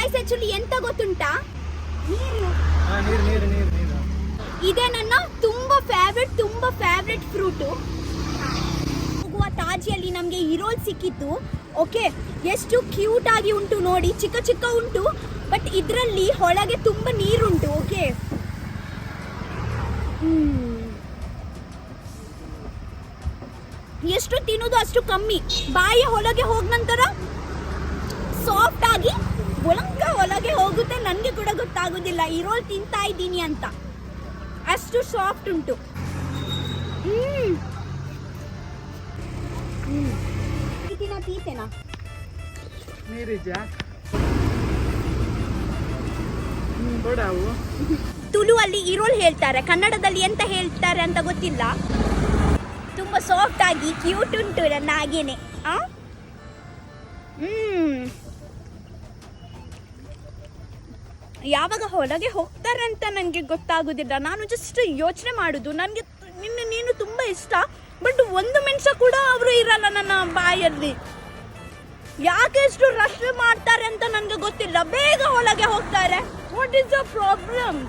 Guys actually ಎಂತ ಗೊತ್ತುಂಟಾ? ನೀರು. ಹಾ ನೀರು ನೀರು ನೀರು ನೀರು. ಇದೇ ನನ್ನ ತುಂಬಾ ಫೇವ್ರೆಟ್ ತುಂಬಾ ಫೇವ್ರೆಟ್ ಫ್ರೂಟು ಹೋಗುವ ತಾಜಿಯಲ್ಲಿ ನಮಗೆ ಇರೋಲ್ ಸಿಕ್ಕಿತ್ತು ಓಕೆ ಎಷ್ಟು ಕ್ಯೂಟ್ ಆಗಿ ಉಂಟು ನೋಡಿ ಚಿಕ್ಕ ಚಿಕ್ಕ ಉಂಟು ಬಟ್ ಇದರಲ್ಲಿ ಒಳಗೆ ತುಂಬ ನೀರುಂಟು ಓಕೆ ಎಷ್ಟು ತಿನ್ನೋದು ಅಷ್ಟು ಕಮ್ಮಿ. ಬಾಯಿ ಒಳಗೆ ಹೋದ ನಂತರ ಸಾಫ್ಟ್ ಆಗಿ ಒಳಂಗ ಒಳಗೆ ಹೋಗುತ್ತೆ ನನಗೆ ಕೂಡ ಗೊತ್ತಾಗೋದಿಲ್ಲ. ಇರೋಲ್ ತಿಂತಾ ಇದ್ದೀನಿ ಅಂತ. ಅಷ್ಟು ಸಾಫ್ಟ್ ಉಂಟು. ಪೀತಿನ ತುಳು ಅಲ್ಲಿ ಇರೋಲ್ ಹೇಳ್ತಾರೆ. ಕನ್ನಡದಲ್ಲಿ ಎಂತ ಹೇಳ್ತಾರೆ ಅಂತ ಗೊತ್ತಿಲ್ಲ. ತುಂಬ ಸಾಫ್ಟ್ ಆಗಿ ಕ್ಯೂಟ್ ಉಂಟು ನನ್ನ ಹಾಗೇನೆ. ಆ? ಯಾವಾಗ ಹೊರಗೆ ಹೋಗ್ತಾರೆ ಅಂತ ನನಗೆ ಗೊತ್ತಾಗೋದಿಲ್ಲ. ನಾನು ಜಸ್ಟ್ ಯೋಚನೆ ಮಾಡೋದು. ನನಗೆ ನಿನ್ನ ನೀನು ತುಂಬ ಇಷ್ಟ ಬಟ್ ಒಂದು ನಿಮಿಷ ಕೂಡ ಅವರು ಇರಲ್ಲ ನನ್ನ ಬಾಯಲ್ಲಿ. ಯಾಕೆ ಇಷ್ಟು ರಶ್ ಮಾಡ್ತಾರೆ ಅಂತ ನನಗೆ ಗೊತ್ತಿಲ್ಲ. ಬೇಗ ಒಳಗೆ ಹೋಗ್ತಾರೆ. What is the problem